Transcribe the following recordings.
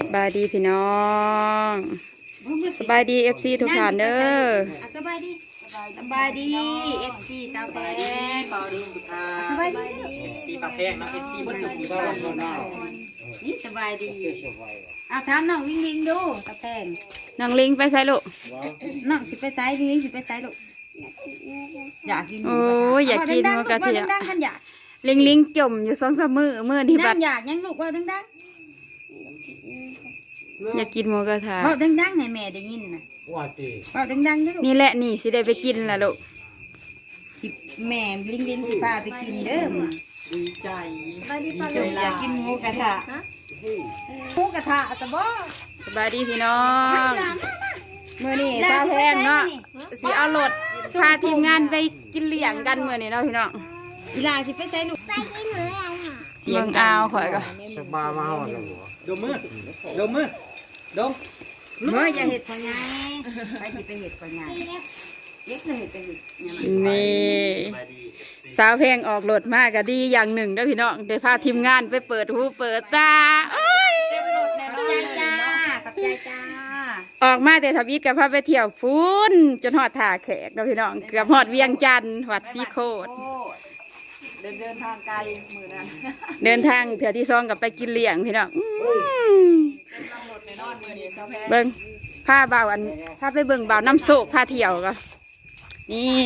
สบายดีพี่น้อง สบายดีเอฟซีทุกท่านเด้ออะสบายดีสบายดีเอฟซีสาวแพงสบายดีซีปลาแพงนะเป็นซีวัสดุบ้านเราเนาะนี่สบายดีเอาถามน้องวิ่งวิ่งดูสาวแพงน้องลิงไปใส่ลูกน้องสิไปไสวิ่งวิ่งสิไปไสลูกอยากกินหมูโอ้ยอยากกินหมูกระเทียมดังๆกันอยากลิงลิงจมอยู่สองสามมือมือที่แบบน้ำอยากยังลูกว่าดัง อยากกินหมูกระทะๆว่าดังๆให้แม่ได้ยินนะว่าตีว่าดังๆเด้อลูกนี่แหละนี่สิได้ไปกินละลูกสิแม่ลิงลิงสิพาไปกินเด้อมื้อดีใจจงอยากกินหมูกระทะหมูกระทะสบอสบายดีพี่น้องมือนี่ซาแพงเนาะสิเอารถพาทีมงานไปกินเลี้ยงกันมือนี่เนาะพี่น้อง อีหลาสิไปไสลูก เมืองอาวข่อยก็สบายมาหอดแล้วดมมือดมมือดมเมื่ออย่าเห็ดพ่อใหญ่ไปสิไปเห็ดพ่อใหญ่เอ็กซ์จะเห็ดไปเห็ดเนี่ยมันนี่สาวแพงออกรถมากก็ดีอย่างหนึ่งเด้อพี่น้องได้พาทีมงานไปเปิดหูเปิดตาโอ้ยขอบใจจ้าขอบใจจ้าออกมาแต่ทวิตกับพาไปเที่ยวฟูนจนหอดท่าแขกเนาะพี่น้องเกือบหอดเวียงจันทน์หอดซีโคด เดินเดินทางไกลมือนั้นเดินทางเถื่อที่ซองกับไปกินเลี้ยงพี่น้องอื้อเบิ้งผ้าเบาวอันผ้าไปเบิ่งเบาวน้ำโศกผ้าเที่ยวก็นี่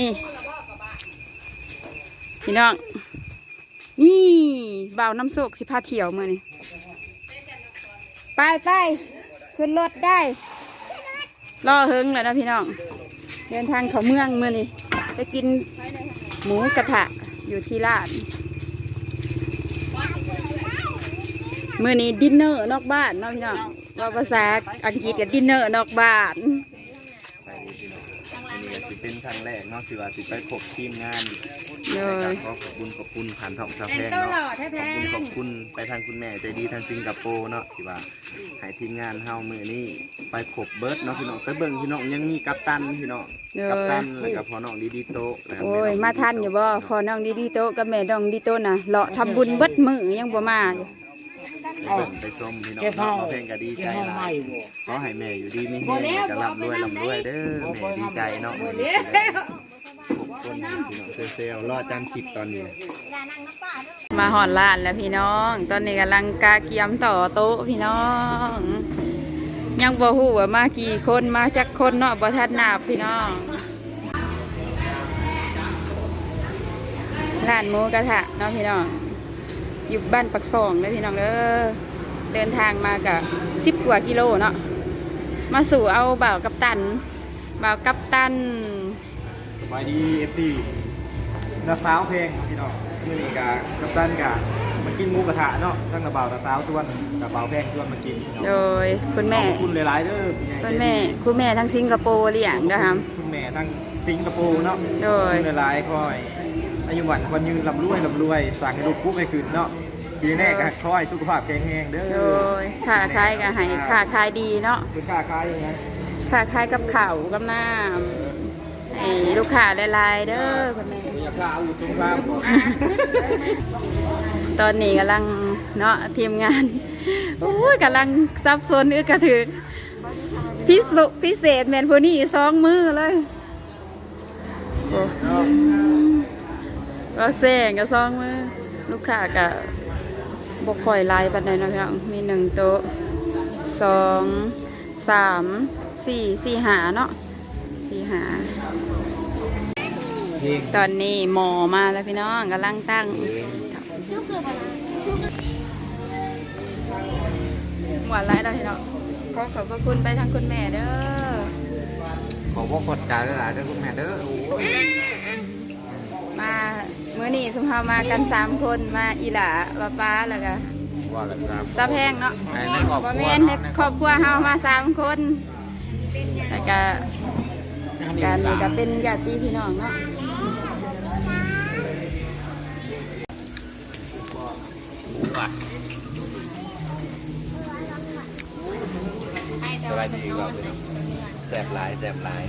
พี่น้อง นี่เบาวน้ำโศกสิผ้าเที่ยวมื่อนี่ไปไปขึ้นรถได้รอเฮิงแล้วนะพี่น้อง เดินทางเขาเมืองมื่อนี่ไปกินหมูกระทะ อยู่ที่ร้าน มื่อนี้ดินเนอร์นอกบ้านเนาะพี่น้องว่าภาษาอังกฤษกับดินเนอร์นอกบ้าน ไปดีพี่น้องอันนี้ก็สิ เป็นครั้งแรกเนาะที่ว่าสิไปพบทีมงานโดยขอขอบคุณขอบคุณผ่านทองสะแต่แพงงตัวหล่อเนาะแท้ขแพอบคุณขงอบคุณไปทางคุณแม่ใจดีทางสิงคโปร์เนาะที่ว่าให้ทีมงานเฮามือนี้ไปพบเบิร์ดเนาะพี่น้องไปเบิ่งพี่น้องยังมีกัปตันพี่น้องโดกัปยตันแล้วก็พอน้องดีดีโตะแล้วก็โอ้ย แน้งมาทันอยู่บ่พอน้องดีดีโตะกับแม่น้องดีโตะน่ะเลาะทำบุญเบิดมือยังบ่มาอยู่ไป เบิ่งไปส้มพี่น้องเนาะมาเพลงก็ดีใจหลายขอให้แม่อยู่ดีมีแรงแล้วก็ร่ำรวยร่ำรวยเด้อแม่ดีใจเนาะมื้อนี้สิได้พบคนพี่น้องเซลล์รอจันคลิปตอนนี้มาหอนร้านแล้วพี่น้อง ตอนนี้กำลังกาเกียมต่อโต๊ะพี่น้อง ยังบ่ฮู้ว่ามากี่คนมาจักคนเนาะบ่ทันนับพี่น้องร้านหมูกระทะเนาะพี่น้อง อยู่บ้านปักซองเลยพี่น้องเด้อเดินทางมากับสิบกว่ากิโลเนาะมาสู่เอาบ่าวกับตันบ่าวกับตันสบายดีเอฟซีนาสาวเพลงพี่น้องมือนี้กะกัปตันกะมากินหมูกระทะเนาะทั้งกระเป๋านาสาวชวนกระเป๋าแพงชวนมากินพี่น้องโดยคุณแม่ขอบคุณหลายๆเด้อพี่ใหญ่คุณแม่คุณแม่ทั้งสิงคโปร์เลี้ยงนะครับคุณแม่ทั้งสิงคโปร์เนาะโดยขอบคุณหลายๆคอย อายุหวันคนยืนลำรวยลำรวยสั่งให้ลูกปุ๊บให้คืนเนาะปีแน่ก็คอยสุขภาพแข็งแรงเด้อโดยค่าขายก็ให้ค่าขายดีเนาะคุณค่าคายยังไงค่าขายกับข้าวกับน้ำให้ลูกค้าหลายๆเด้อคุณแม่อยากฆ่าอาวุธสงครามตอนนี้กำลังเนาะทีมงานโอ้ยกำลังซับซ้อนอึกกระถือพิสุพิเศษแมนพวกนี้สองมือเลยโอ้ ก็แซงกับสองมือลูกค้ากับบกค่อยลายปันใดนะพี่น้องมีหนึ่งโต๊ะสองสามสี่สี่หาเนาะสี่หา ตอนนี้หมอมาแล้วพี่น้องกำลังตั้งหวานไรแล้วพี่น้องขอขอบพระคุณไปทางคุณแม่เด้อขอพวกกดใจหลายๆเด้อคุณแม่เด้อ มาเมื่อนี้สุภามากันสามคนมาอีหล่าป้าป้าแล้วก็ว่าแล้วครับตาแพงเนาะในครอบครัวบ่แม่นในครอบครัวเฮามาสามคนแล้วก็การนี่ก็เป็นญาติพี่น้องเนาะสบายดีกว่าพี่น้องแสบหลายแสบหลาย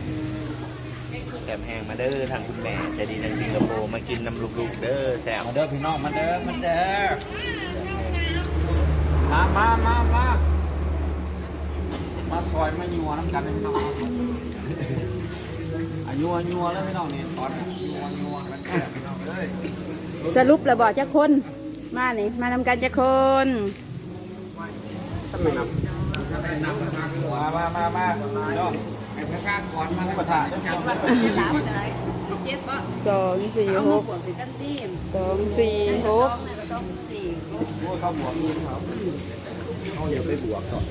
แสบแห้งมาเด้อทางคุณแม่ใจดีทางสิงคโปร์มากินน้ำลูกๆเด้อแสบมาเด้อพี่น้องมาเด้อมาเด้อมามามามามาซอยมายัวน้ำกันเลยพี่น้องอายัวยัวแล้วพี่น้องนี่ตอนนี้ยัวยัวกันแค่พี่น้องเลยสรุประบอกจะคน มานี่มานำกันจะคนมามามามาเนาพี่น้อง ทำหลามอะไรเจ็บปะสองสี่หกปวดเป็นตั้งที่สองสี่หกโอ้เข้าบวกนี่ครับเขาเดี๋ยวไปบวกก่อน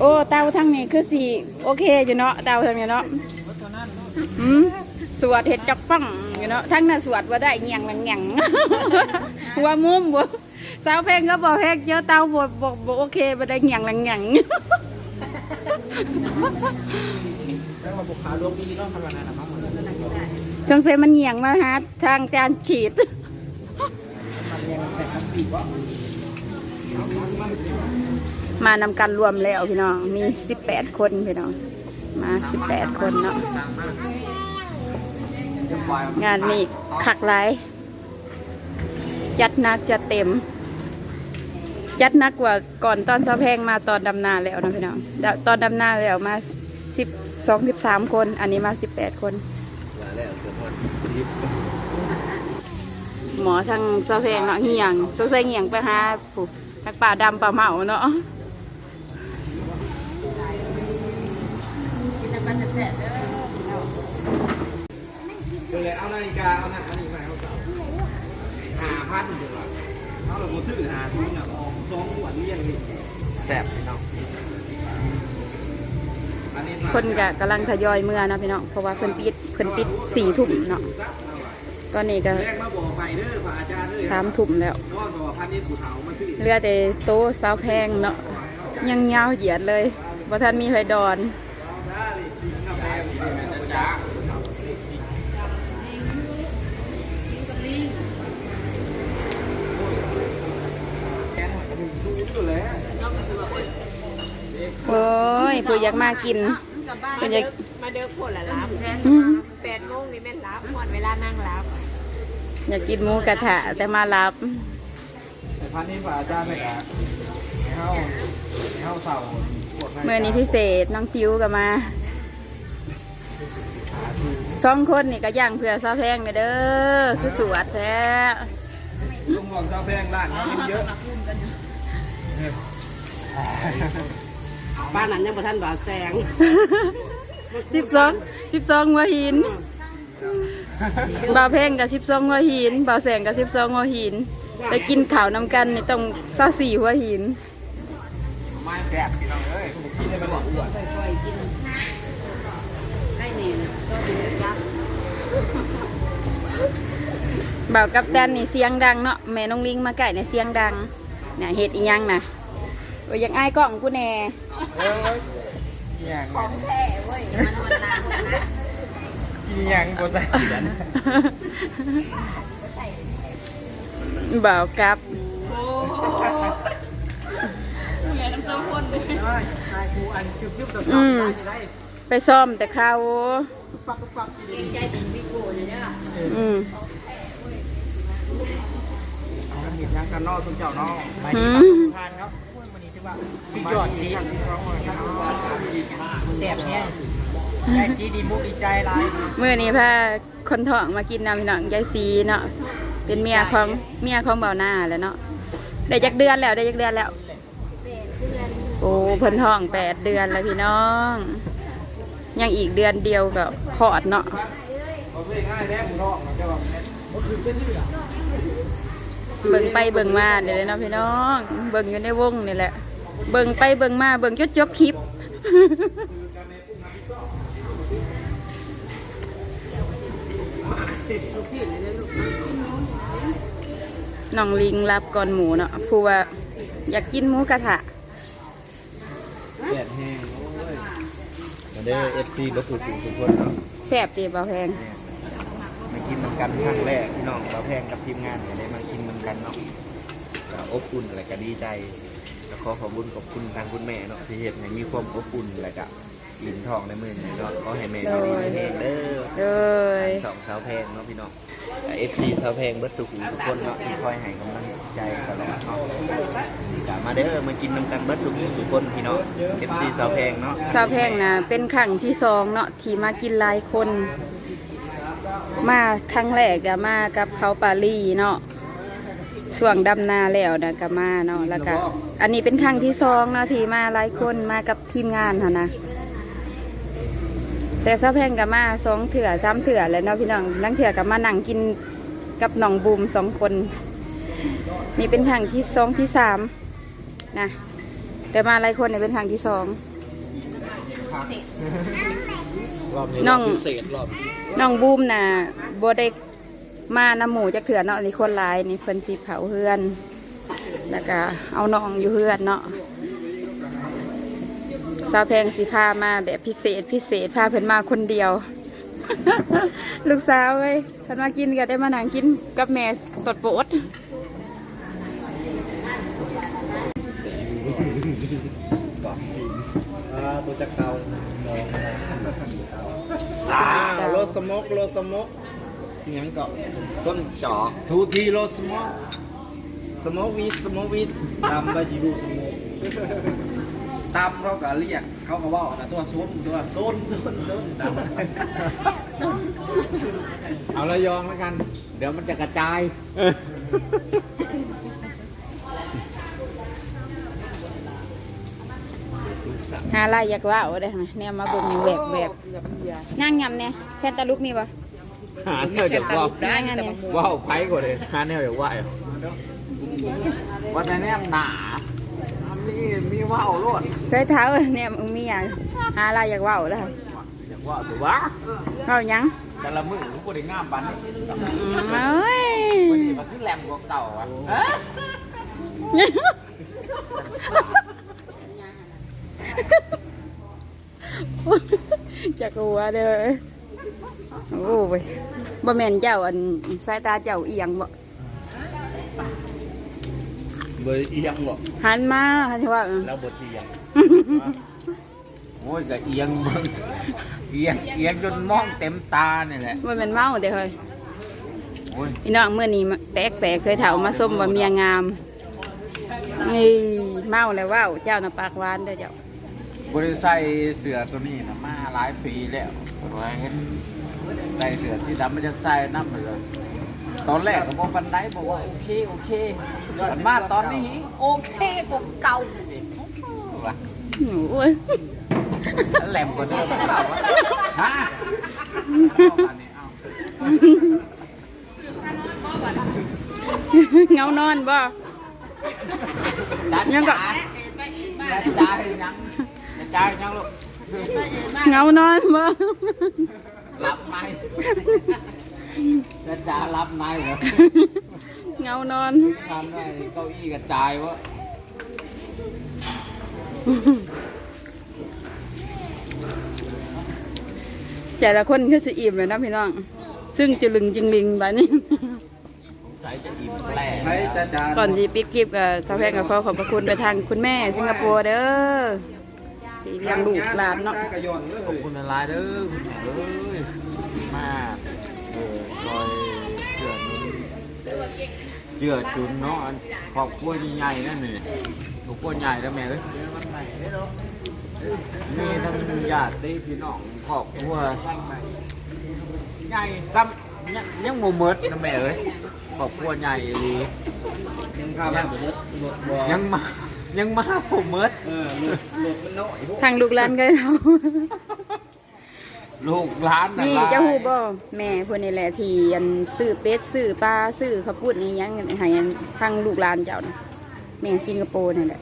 โอ้เตาทั้งนี้คือสี่โอเคอยู่เนาะเตาทั้งนี้เนาะอืมสวดเห็ดจับปังอยู่เนาะทั้งน่ะสวดว่าได้เงียงแง่งหัวมุมบ่สาวเพลงก็บอกเพลงเยอะเตาบ่บ่บ่โอเคบ่ได้เงียงแง่ง แล้วมาบุกขาลวงดีเนาะขนาดนั้นะครับสงสัยมันเงียงมาหาทางจานขีดมานำกันรวมแล้วพี่น้อง มีสิบแปดคนพี่น้อง มาสิบแปดคนเนาะ งานมีขักหลายจัดนักจัดเต็ม จัดนักกว่าก่อนตอนสะแพงมาตอนดำนาแล้วนะพี่น้องตอนดำนาแล้วมาสิบสองสิบสามคน อันนี้มาสิบแปดคนหมอทางสะแพงเนาะเหี่ยงสงสัยเหี่ยงไปหาผู้นักป่าดำป่าเหมาเนาะกินน้ำมันแสบเลยเอานาฬิกาเอาหน้าอันนี้มาเอาเสาหาพันเดี๋ยวเอาเราซื้อหาทุนอะออ สองวันนี้ยังมีแสบพี่น้องอันนี้คนก็กำลังทยอยเมื่อนะพี่น้องเพราะว่าเพิ่นปิดเพิ่นปิดสี่ทุ่มเนาะตอนนี้ก็แรกมาบอกไปเด้อพระอาจารย์เด้อสามทุ่มแล้วนอนบอกว่าพันนี้ผู้เฒ่ามาซื้อเหลือแต่โต๊ะสาวแพงเนาะยังยาวเหยียดเลยว่าท่านมีไฟดอนแโอ้ยผู้อยากมากินผู้อยากมาเดินผลละรับอืมแปดโมงนี่แม่นรับหมดเวลานั่งรับอยากกินหมูกระทะแต่มารับ แต่พันนี้พระอาจารย์ไม่อะเข้าเข้าเสาปวดเมื่อนี้พิเศษน้องจิ๋วก็มาสองคนนี่ก็ย่างเผื่อสาวแพงเลยเด้อคือสวดแท้ลุงบอกเจ้าแพงร้านเขากินเยอะ บ้านนั้นยังบ่ทันบ่าวแสงสิบสองสิบสองหัวหินบ่าวแพงกับสิบสองหัวหินบ่าวแสงกับสิบสองหัวหิน ไปกินข้าวนำกันนี่ต้องเศร้าสี่หัวหินไม้แกะพี่น้องเอ้ยกินได้มันหวานอ้วนค่อยๆกินให้นี่ก็เป็นยักษ์บ่าวกับดันนี่เสียงดังเนาะแม่น้องลิงมาใกล้เนี่ยเสียงดังเนี่ยเฮ็ดอีหยังนะโอ้ยอยังอายกล้องกูแน่เอ้ยอย่างแท้เว้ยมันมันนานนะกินย่างก็ใส่เขียนบ่าวกับอืมไปซ่อมแต่เขาเกรงใจถึงพี่โก้เลยเด้ออืม เห็น ยังกันนอกสุนเจ้านอกหืมทานครับวันนี้ที่ว่าสุดยอดดีแสบเนี่ยได้สีดีมุกดีใจร้ายเมื่อนี้พาคนท้องมากินน้ำพี่น้องยายซีเนาะเป็นเมียของเมียของเบาหน้าแหล้วเนาะได้จักเดือนแล้วได้จักเดือนแล้วโอ้เพิ่นท้องแปดเดือนแล้วพี่น้อง ยังอีกเดือนเดียวก็คลอดเนาะ เอาไปง่ายแน่หมูนอกมันจะแบบก็คือเป็นที่อะเบิ่งไปเบิ่งมาเดี๋ยวเลยเนาะพี่น้อง เบิ่งอยู่ในวงนี่แหละ เบิ่งไปเบิ่งมาเบิ่งจดจบคลิปน้องลิงรับก่อนหมูเนาะผู้ว่าอยากกินหมูกระทะแดดแห้งมาเด้อเอฟซีบัตถุถูกทุกคนเนาะแซ่บดีเบาแพงมา กินนำกันครั้งแรกพี่น้องเราแพงกับทีมงานก็ได้มากินนำกันเนาะก็อบอุ่นอะไรก็ดีใจแล้วขอขอบคุณขอบคุณทางคุณแม่เนาะที่เห็นให้มีความอบอุ่นอะไรก็อิ่มท้องในมือนี้เนาะขอให้แม่อยู่ดีมีแรงเด้อเอ้ยสองสาวแพงเนาะพี่น้องเอฟซีสาวแพงเบิร์ดสุขุมทุกคนเนาะที่คอยให้กำลังใจตลอดเนาะกะมาเด้อมากินน้ำกันเบิดสุกทุกคนพี่น้อง FC สาวแพงเนาะ ซาวแพงนะเป็นครั้งที่สองเนาะที่มากินหลายคน มาครั้งแรกก็มากับเขาปารีเนาะช่วงดำนาแล้วนะก็มาเนาะแล้วก็อันนี้เป็นครั้งที่สองเนาะที่มาหลายคนมากับทีมงานค่ะนะแต่ซาแพงก็มาสองเถื่อสามเถื่อแล้วเนาะพี่น้องลังเถื่อก็มานั่งกินกับน้องบูมสองคน นี่เป็นครั้งที่สองที่สามนะแต่มาหลายคนเนี่ยเป็นครั้งที่สอง รอบนี้น้อง พิเศษรอบน้องบูมน่ะบได้มาน้ำหมูจากเถื่อเนาะนี่คนหลายนี่เพิ่นสิเผาเฮือน แล้วก็เอาน้องอยู่เฮือนเนาะสาวแพงสิพามาแบบพิเศษพิเศษพาเพิ่นมาคนเดียว ลูกสาวเว้ยเพิ่นมากินก็ได้มานั่งกินกับแม่ตดโปด อ่าตัวจักรเก่า อ้าวโรสมกโรสมกอิหยังเกาะต้นจอกทูทีโรสมอสมกวีสมกวีตามไปจีรูสมอตามเขาก็เรียกเขาก็ว่าแต่ตัวโซนตัวโซนโซนโซนตามเอาระยองแล้วกัน เดี๋ยวมันจะกระจาย หาอะไรอยากว่าเอาได้ไหมเนี่ยมาเบิ่งแบบแบบย่างยำเนี่ยแค่ตะลุกมีปะหาแนวจากว่าย่างยำเนี่ยว่าวไผ่กว่าเลยหาแนวจากว่าว่าแต่แนมหนามีมีว่าวรวดเคยเท้าเนี่ยมึงมีอย่างหาอะไรอยากว่าเอาแล้วอยากว่าวถือว่าเขาหยังแต่ละมือกูบ่ได้งามปันนี้อืมเอ้ยวันนี้มันคือแหลมกว่าเก่าอะ เอ้ยจักหัวเด้อโอ้ยบ่แม่นเจ้าอันสายตาเจ้าเอียงบ่เบอร์เอียงบ่หันมาหันว่าแล้วบทเอียงโอ้ยก็เอียงมึงเอียงเอียงจนมองเต็มตาเนี่ยแหละบ่แม่นเมาเด้อเฮ้ยโอ้ยพี่น้องมื้อนี้แปลกแปลกๆเคยเฒ่ามาส้มว่าเมียงามนี่เมาแล้วว้าวเจ้าน่ะปากหวานเด้อเจ้า บริใส่เสือตัวนี้นะมาหลายปีแล้วว่าเห็นใส่เสือที่ดำมันจะใส่น้ำเลยตอนแรกก็บอกปันไดบอกว่าโอเคโอเคมันมาตอนนี้โอเคกว่าเก่าอีกว่ะโอ้ยแหลมกว่าเดิมหรือเปล่าวะฮะเอาอันนี้เอาเงานอนบ่ยังก็จ้าจ้าเห็นยัง จ้าเห็นยังลูกเงานอนบ่หลับในจ้าจ้าหลับในเหรอเงานอนทำได้เก้าอี้กระจายวะแต่ละคนก็สิอิ่มเลยนะพี่น้อง ซึ่งจะลึงจึงลิงแบบนี้ใส่จะอิ่มแปลใช้จ้าจ้าก่อนที่ปิดคลิปกับสาวแพงกับพ่อขอบพระคุณไปทางคุณแม่สิงคโปร์เด้อ ที่เลี้ยงลูกหลานเนาะกระยอนเลยขอบคุณหลายๆเด้อคุณแม่เอ้ยมาเออคอยเชื่อนุนเชื่อจุนเนาะอันครอบครัวใหญ่ๆนั่นนี่ครอบครัวใหญ่แล้วแม่เอ้ยมีทั้งญาติพี่น้องครอบครัวใหญ่ซ้ำยังยังโมเมิดนะแม่เอ้ยครอบครัวใหญ่ดียังข้าวแบบนี้หลดบ่ยังมา ยังมาผมเมิดเออหลดหลดมันน้อยพวกทางลูกหลานก็เอาลูกร้านนี่ร้นเจ้าฮูบ่แม่พวกนี้แหละที่อันซื้อเป็ดซื้อปลาซื้อข้าวปุ้นนี่ยังให้อันทางลูกหลานเจ้านะแม่สิงคโปร์นี่แหละ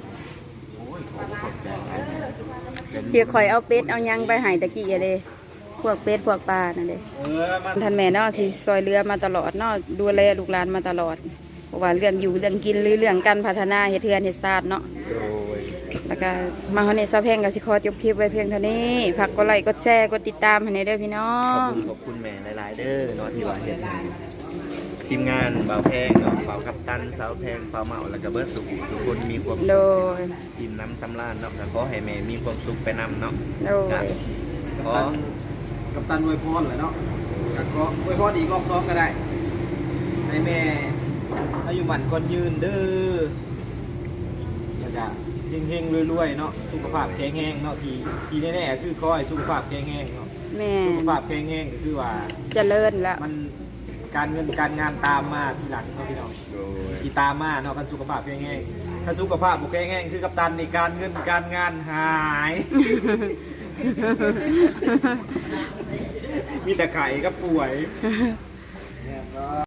โอ้ยขอบคุณใจหลายเป็นเดี๋ยวคอยเอาเป็ดเอาหยังไปให้ตะกี้อะเด้พวกเป็ดพวกปลานั่นเด้ เออมันท่านแม่เนาะที่ซอยเรือมาตลอดเนาะดูแลลูกหลานมาตลอดเพราะว่าเรื่องอยู่เรื่องกินหรือเรื่องการพัฒนาเฮ็ดเทือนเฮ็ดศาสตร์เนาะโดย แล้วก็มาเฮาในซาแพงก็สิขอจบคลิปไว้เพียงเท่านี้ฝากกดไลค์กดแชร์กดติดตามให้ในเด้อพี่น้อขอบง คุณขอบคุณแม่หลายๆเด้อเนาะที่ว่าเฮ็ดให้ทีมงานเบาแพงเนาะเบากัปตันสาวแพงเบาเมาแล้วก็เบิร์ดสุขทุกคนมีความโดสุขย อิ่มน้ำสำราญเนาะก็ขอให้แม่มีความสุขไปนำเนาะโดก็ยขอกับตันอวยพรเลยเนาะก็ขออวยพรอีกรอบสองก็ได้ ให้แม่อายุหมันคนยืนเด้อกะเฮงๆรวยๆเนาะสุขภาพแข็งแรงเนาะที่ที่แน่ๆคือขอให้สุขภาพแข็งแรงเนาะแม่สุขนภาพแข็งแรงก็คือว่าเจริญแล้ว มันการเงินการงานตามมาทีหลังเนาะพี่น้องโดยที่ตามมาเนาะกันสุขภาพแข็งแรงถ้าสุขภาพบ่แข็งแรงคือกัปตันในการเงินการงานหาย มีแต่ไข่กับป่วย